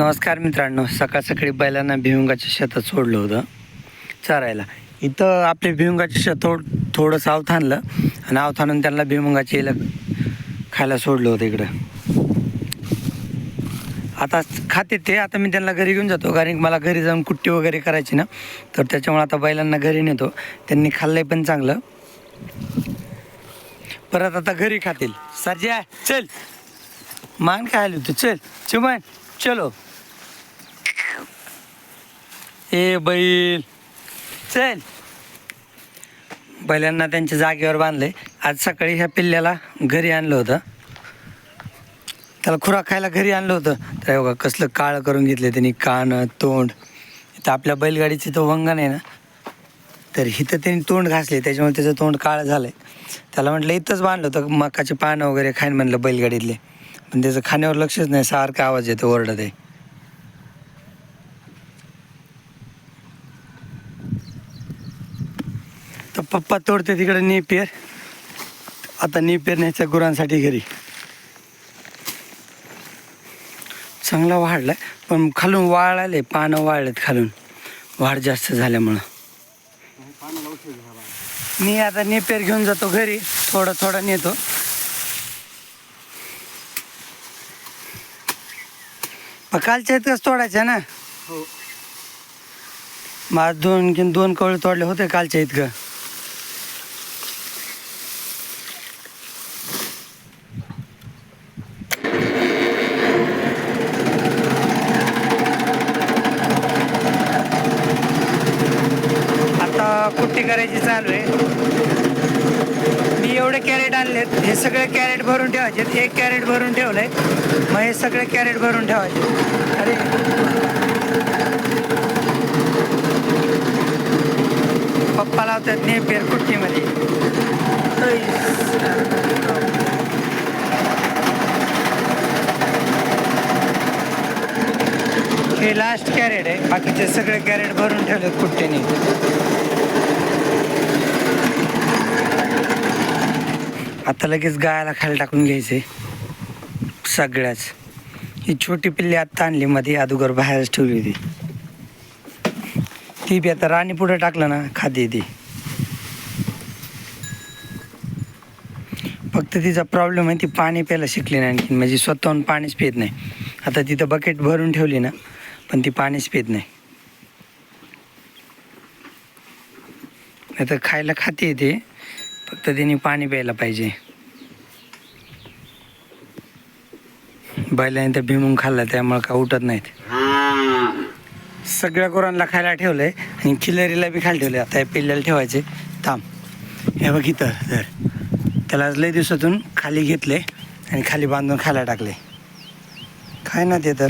नमस्कार मित्रांनो सकाळ सकाळी बैलांना भिवंगाच्या शेतात सोडलं होतं चरायला. इथं आपले भिवंगाचे शेत थोड थोडंसं आवथ आणि आवथ त्यांना भिवंगाचे याला खायला सोडलं होतं इकडं. आता खाते ते आता मी त्यांना घरी घेऊन जातो कारण मला घरी जाऊन कुट्टी वगैरे करायची ना तर त्याच्यामुळे आता बैलांना घरी नेतो. त्यांनी खाल्लंय पण चांगलं. परत आता घरी खातील. सरजा चल. मान काय आली तू चल. चिमन चलो. ए बैल चल. बैलांना त्यांच्या जागेवर बांधले आज सकाळी ह्या पिल्ल्याला घरी आणलं होतं. त्याला खुराक खायला घरी आणलं होतं. तर बघा कसलं काळं करून घेतलं त्यांनी. कान तोंड. तर आपल्या बैलगाडीची तो वंगण आहे ना. तर इथं त्यांनी तोंड घासले. त्याच्यामुळे त्याचं तोंड काळं झालं आहे त्याला म्हटलं इथंच बांधलं होतं. मकाचे पानं वगैरे खाईन म्हणलं बैलगाडीतले. पण त्याचं खाण्यावर लक्षच नाही. सारखा आवाज येतो ओरडत आहे. पप्पा तोडते तिकडे नेपेर आता नेपेर न्यायच्या गुरांसाठी घरी. चांगला वाढलाय पण खालून वाळाले पानं वाळलेत खालून. वाढ जास्त झाल्यामुळं. मी आता नेपेर घेऊन जातो घरी थोडं थोडं नेतो. कालच्या इतकंच तोडायचं ना? माझ दोन दोन कवळे तोडले होते कालच्या इतकं आता कुट्टी करायची चालू आहे. मी एवढे कॅरेट आणलेत. हे सगळे कॅरेट भरून ठेवायचे. एक कॅरेट भरून ठेवलंय. मग हे सगळे कॅरेट भरून ठेवायचे. अरे. पप्पा लावतात ने पेरकुट्टीमध्ये हे लास्ट कॅरेट आहे. बाकीचे सगळे कॅरेट भरून ठेवलेत कुट्टीने. आता लगेच गायाला खाली टाकून घ्यायचे. सगळ्याच. ही छोटी पिल्ली आत्ता आणली मध्ये अदोगर बाहेरच ठेवली होती. ती बी आता राणी पुढे टाकलं ना खाते ती. फक्त तिचा प्रॉब्लेम आहे ती पाणी प्यायला शिकली नाही आणखी म्हणजे स्वतःहून पाणीच पित नाही. आता तिथं बकेट भरून ठेवली ना पण ती पाणीच पित नाही. नाही तर खायला खाते येते फक्त तिने पाणी प्यायला पाहिजे. बैलाने तर भिमून खाल्ला त्यामुळे का उठत नाहीत. सगळ्या गुरांना खायला ठेवलंय आणि खिलरीला बी खायला ठेवले आता पिल्ल्याला ठेवायचे थांब. हे बघ इथं तर त्याला लय दिवसातून खाली घेतले आणि खाली बांधून खायला टाकले. खाय ना ते तर.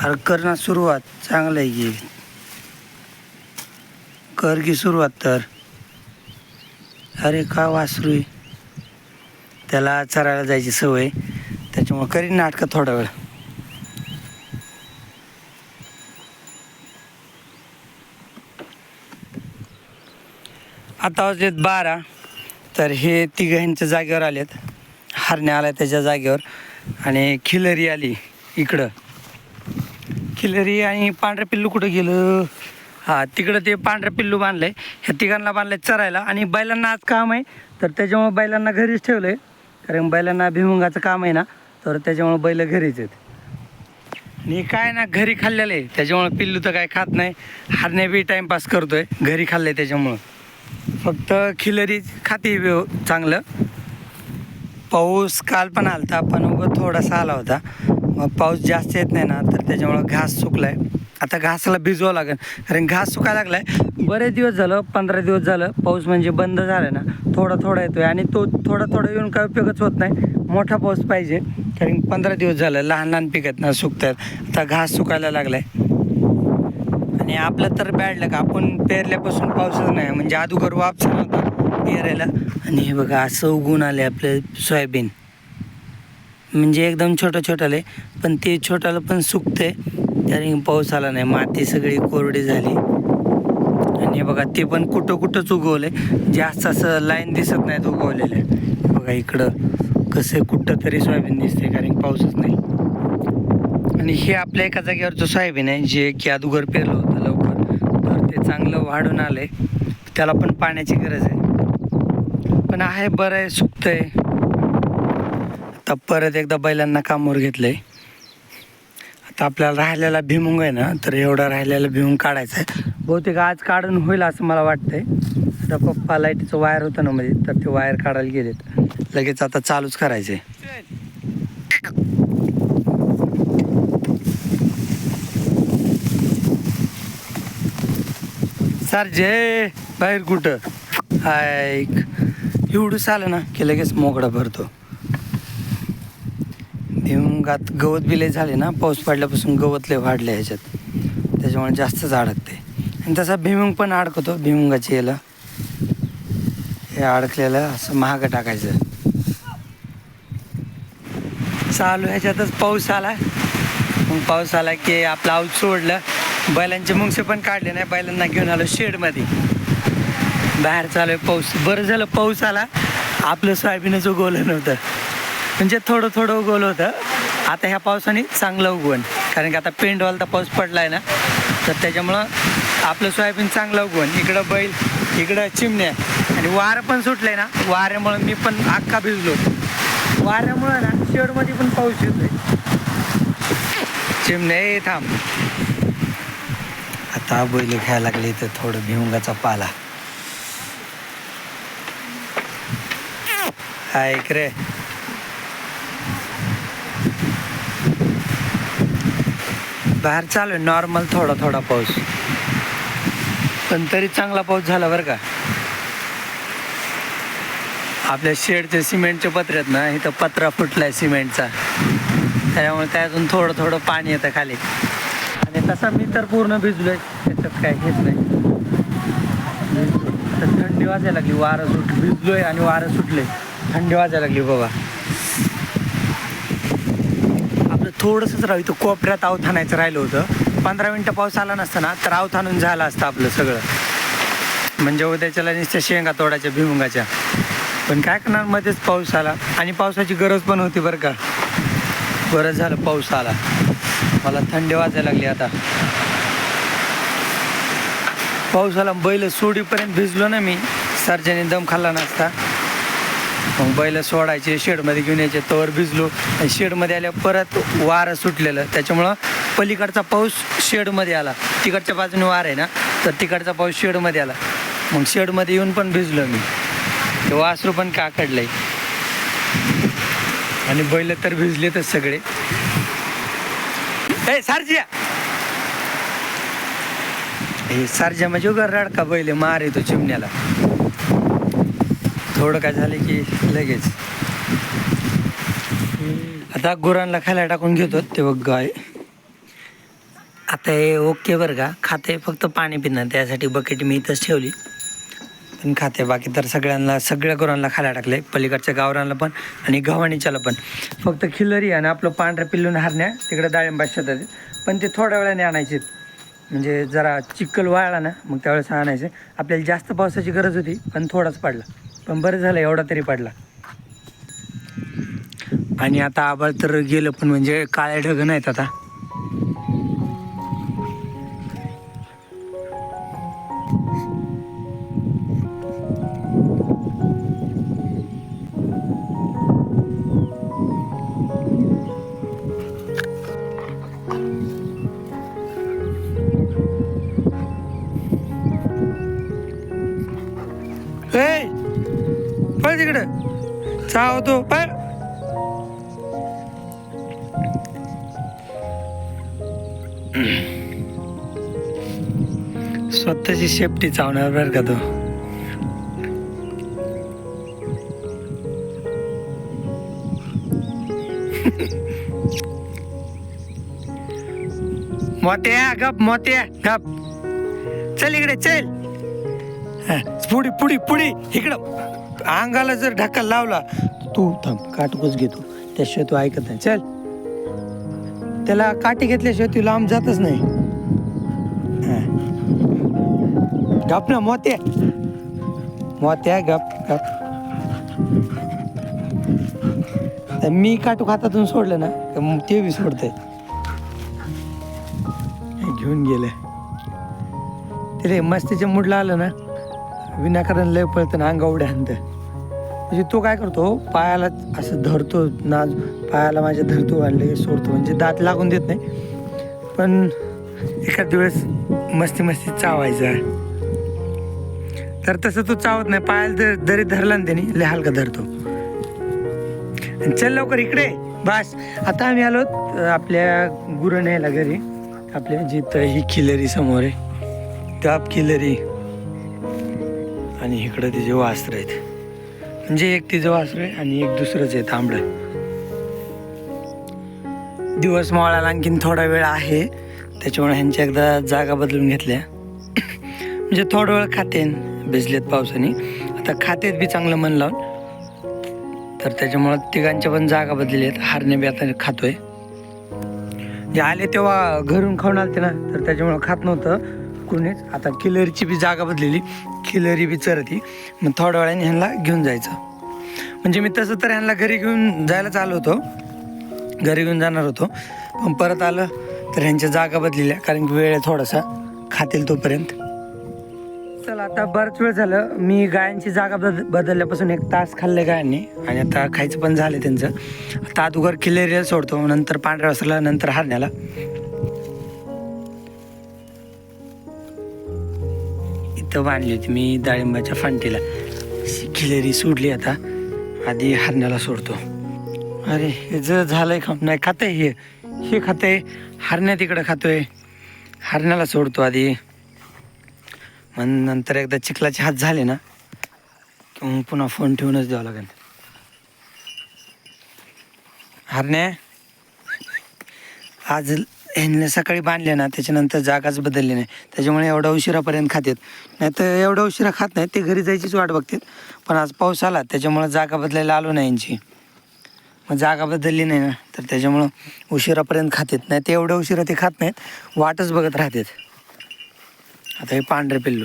अरे कर ना सुरुवात. चांगलं आहे की. कर की सुरुवात तर. अरे का वासरू आहे? त्याला चरायला जायची सवय त्याच्यामुळं करीन नाटकं थोडा वेळ. आता वाजलेत बारा. तर हे तिघांच्या जागेवर आलेत. हरण्या आल्या त्याच्या जागेवर. आणि खिलरी आली इकडं. खिलरी आणि पांढरं पिल्लू कुठं गेलं? हा तिकडं ते पांढरं पिल्लू बांधलं आहे ह्या तिघांना बांधलं आहे चरायला. आणि बैलांना आज काम आहे. तर त्याच्यामुळे बैलांना घरीच ठेवलं आहे कारण बैलांना भिमुंगाचं काम आहे ना तर त्याच्यामुळे बैल घरीच आहेत. आणि काय ना घरी खाल्लेलं आहे. त्याच्यामुळे पिल्लू तर काय खात नाही. हरणे बी टाईमपास आहे घरी खाल्लंय त्याच्यामुळं. फक्त खिलरी खाते व्यव चांगलं. पाऊस काल पण आला होता पण उगं थोडासा आला होता. मग पाऊस जास्त येत नाही ना तर त्याच्यामुळं घास सुकलाय. आता घासाला भिजवावं लागेल. कारण घास सुकायला लागलाय. बरेच दिवस झालं पंधरा दिवस झालं पाऊस म्हणजे बंद झाला ना. थोडा थोडा येतोय आणि तो थोडा थोडा येऊन काय उपयोगच होत नाही. मोठा पाऊस पाहिजे. कारण पंधरा दिवस झालं लहान लहान पिकत ना सुकतात. आता घास सुकायला लागलाय. आणि आपलं तर बॅड का आपण पेरल्यापासून पाऊसच नाही. म्हणजे अदुगर वापस नव्हता पेरायला. आणि हे बघा असं उगून आले आपलं सोयाबीन. म्हणजे एकदम छोटं छोटाले पण ते छोटाला पण सुकते त्याने पाऊस आला नाही माती सगळी कोरडी झाली. आणि बघा ते पण कुठं कुठंच उगवले जास्त असं लाईन दिसत नाहीत उगवलेले. बघा इकडं कसं कुठं तरी सोयाबीन दिसते कारण पाऊसच नाही. आणि हे आपल्या एका जागेवरचं सोयाबीन आहे जे की अगोदर पेरलं होतं लवकर तर ते चांगलं वाढून आलं आहे त्याला पण पाण्याची गरज आहे. पण आहे बरं आहे सुकतं आहे आता परत एकदा बैलांना कामावर घेतलं आहे तर आपल्याला राहिलेला भिमुंग आहे ना तर एवढा राहिलेला भिमुंग काढायचा आहे. बहुतेक आज काढून होईल असं मला वाटतंय. आता पप्पा लाईटीचं वायर होतं ना मध्ये तर ते वायर काढायला गेलेत. लगेच आता चालूच करायचे सर जे बाहेर कुठं? ऐक. एवढंच आलं ना की लगेच मोकळा भरतो. भिमुगात गवत बिले झाले ना पाऊस पडल्यापासून गवत लय वाढले ह्याच्यात. त्याच्यामुळे जास्तच अडकते आणि तसा भिमुंग पण अडकतो भिमुंगाची याला. हे अडकलेलं असं महाग टाकायचं. चालू ह्याच्यातच पाऊस आला. मग पाऊस आला की आपलं आऊत सोडलं. बैलांचे मुंगसे पण काढले नाही बैलांना घेऊन आलो शेडमध्ये. बाहेर चालू आहे पाऊस. बरं झालं पाऊस आला. आपलं सोयाबीनच उगवलं नव्हतं म्हणजे थोडं थोडं उगवलं होतं. आता ह्या पावसाने चांगलं उगवण. कारण की आता पेंडवालता पाऊस पडला आहे ना तर त्याच्यामुळं आपलं सोयाबीन चांगलं उगवण. इकडं बैल इकडं चिमण्या आणि वारं पण सुटलंय ना वाऱ्यामुळं मी पण अख्खा भिजलो. वाऱ्यामुळं ना शेडमध्ये पण पाऊस येतोय. चिमण्या ए थांब. आता बैल घ्यायला लागले तर थोडं भिवंगाचा पाला. ऐक रे बाहेर चालू आहे. नॉर्मल थोडा थोडा पाऊस. पण तरी चांगला पाऊस झाला बरं का. आपल्या शेडचे सिमेंटचे पत्रे आहेत ना इथं पत्रा फुटलाय सिमेंटचा. त्याच्यामुळे त्यातून थोडं थोडं पाणी येतं खाली. आणि तसा मी तर पूर्ण भिजलोय. त्याच्यात काय हेच नाही. तर थंडी वाजायला लागली. वारं सुट भिजलोय आणि वारं सुटले थंडी वाजायला लागली बाबा आपलं थोडंसंच राहू इथं कोपऱ्यात अवथानायचं राहिलं होतं. पंधरा मिनटं पाऊस आला नसता ना तर अवथानून झालं असतं आपलं सगळं. म्हणजे उद्याच्याला नुसत्या शेंगा तोडायच्या भिमुंगाच्या. पण काय करणार मध्येच पाऊस आला. आणि पावसाची गरज पण होती बरं का. बरं झालं पाऊस आला. मला थंडी वाजायला लागली आता. पाऊस आला बैल सोडीपर्यंत भिजलो ना मी. सर्जाने दम खाल्ला नसता. मग बैल सोडायचे शेडमध्ये घेऊन यायचे तवर भिजलो. आणि शेडमध्ये आल्या परत वारं सुटलेलं. त्याच्यामुळं पलीकडचा पाऊस शेडमध्ये आला. तिकडच्या बाजूने वार आहे ना तर तिकडचा पाऊस शेडमध्ये आला. मग शेडमध्ये येऊन पण भिजलो मी. ते वासरू पण काकडलंय. आणि बैल तर भिजलेतच सगळे. ए सारजिया! हे सारजा म्हणजे उगा रडका बैल मार येतो चिमण्याला. थोडं काय झालं की लगेच. आता गुरांना खायला टाकून घेतो ते बघ गाय. आता हे ओके बरं का खाते फक्त पाणी पिणं त्यासाठी बकेट मी इथंच ठेवली. पण खाते बाकी तर सगळ्यांना सगळ्या गुरांना खायला टाकले पलीकडच्या गावरांना पण आणि गव्हाणीच्याला पण. फक्त खिलरी आणि आपलं पांढऱ्या पिल्लून हारण्या तिकडे डाळिंबा शेतात पण ते थोड्या वेळाने आणायचे. म्हणजे जरा चिखल वाळला ना मग त्यावेळेस आणायचे. आपल्याला जास्त पावसाची गरज होती पण थोडाच पडला. पण बरं झालं एवढा तरी पडला आणि आता आबाळ तर गेलं पण म्हणजे काळे ढग नाहीत आता Hey! तिकडं. चा होतो पळ स्वतःची सेफ्टी चावणार बरं का तो. मोत्या गप मोत्या गप. चल इकडे चल. पुढी पुढी पुढी. इकडं. अंगाला जर ढक्का लावला तू थांब काटकच घेतो. त्याशिवाय तू ऐकत नाही. चल. त्याला काठी घेतल्याशिवाय तू लांब जातच नाही. हा. गप ना मोत्या. मोत्या गप गप. तर मी काटू खातातून सोडलं ना ते बी सोडते घेऊन गेले. तिथे मस्तीच्या मूडला आलं ना विनाकारण लय पळतं ना अंगा उड्या आणतं. म्हणजे तो काय करतो पायाला असं धरतो ना पायाला माझ्या धरतो आणि सोडतो. म्हणजे दात लागून देत नाही पण एखाद दिवस मस्ती मस्ती चावायचा तर तसं तो चावत नाही पायाला जर दरी धरला ना त्याने लय हलका धरतो. आणि चल लवकर इकडे बस. आता आम्ही आलो आपल्या गुरण्याला घरी. आपल्या जिथं ही खिलरी समोर आहे त्या खिलरी. आणि इकडं तिचे वास्त्र आहेत. म्हणजे एक तिचं वास्त्र आहे आणि एक दुसरंच आहे तांबडं दिवस मावळाला आणखीन थोडा वेळ आहे. त्याच्यामुळे ह्यांच्या एकदा जागा बदलून घेतल्या. म्हणजे थोडा वेळ खातेन भिजलेत पावसाने. आता खातेत बी चांगलं मन लावून. तर त्याच्यामुळं तिघांच्या पण जागा बदलली आहेत. हारणे बी आता खातोय. जे आले तेव्हा घरून खाऊन आलते ना तर त्याच्यामुळं खात नव्हतं कुणीच. आता किलरीची बी जागा बदलेली. किलरी बी चरती मग थोड्या वेळाने ह्यांना घेऊन जायचं. म्हणजे मी तसं तर ह्यांना घरी घेऊन जायला चालू होतो. घरी घेऊन जाणार होतो. पण परत आलं तर ह्यांच्या जागा बदलल्या कारण की वेळ थोडासा. खातील तोपर्यंत. चला आता बराच वेळ झालं. मी गायांची जागा बद बदलल्यापासून एक तास खाल्ले गायांनी. आणि आता खायचं पण झालं त्यांचं. आता अगोदर किल्लेरियल सोडतो नंतर पांढऱ्या वासरला नंतर हरण्याला. इथं बांधली होती. मी डाळिंबाच्या फांटीला खिलेरी सोडली आता. आधी हरण्याला सोडतो. अरे हे ज झालंय खा नाही खातंय हे. हे खातंय. हरण्या तिकडं खातोय. हरण्याला सोडतो आधी. मग नंतर एकदा चिखलाचे हात झाले ना की मग पुन्हा फोन ठेवूनच द्यावं लागेल. हरण्या आज ह्यांनी सकाळी बांधले ना त्याच्यानंतर जागाच बदलली नाही. त्याच्यामुळे एवढा उशिरापर्यंत खातात नाही तर एवढा उशिरा खात नाहीत ते घरी जायचीच वाट बघतात. पण आज पाऊस आला त्याच्यामुळं जागा बदलायला आलो नाही यांची. मग जागा बदलली नाही ना तर त्याच्यामुळं उशिरापर्यंत खातात नाही ते एवढ्या उशिरा ते खात नाहीत वाटच बघत राहतात. आता हे पांढरे पिल्लू.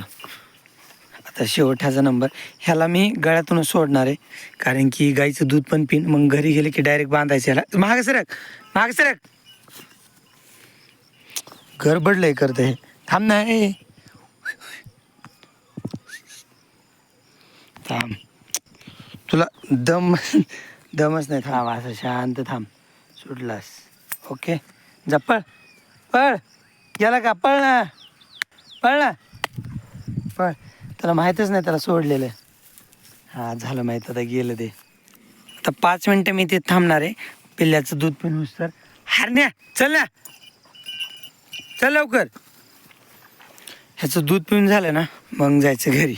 आता शेवटाचा नंबर. ह्याला मी गळ्यातूनच सोडणार आहे. कारण की गाईचं दूध पण पिन मग घरी गेले की डायरेक्ट बांधायचं ह्याला. महाग सरक महाग सरक. गडबडलंय करते. हे थांब नाही ए. थांब. तुला दम दमच नाही. थांब असं शांत थांब. सुटलास ओके. जा पळ. पळ. गेला का? पळ ना. पळ ना. पळ. त्याला माहीतच नाही त्याला सोडलेलं. हां झालं माहीत. आता गेलं ते. आता पाच मिनटं मी ते थांबणार आहे. पिल्ल्याचं दूध पिऊन तर हारण्या चल ना. चल लवकर. ह्याचं दूध पिऊन झालं ना मग जायचं घरी.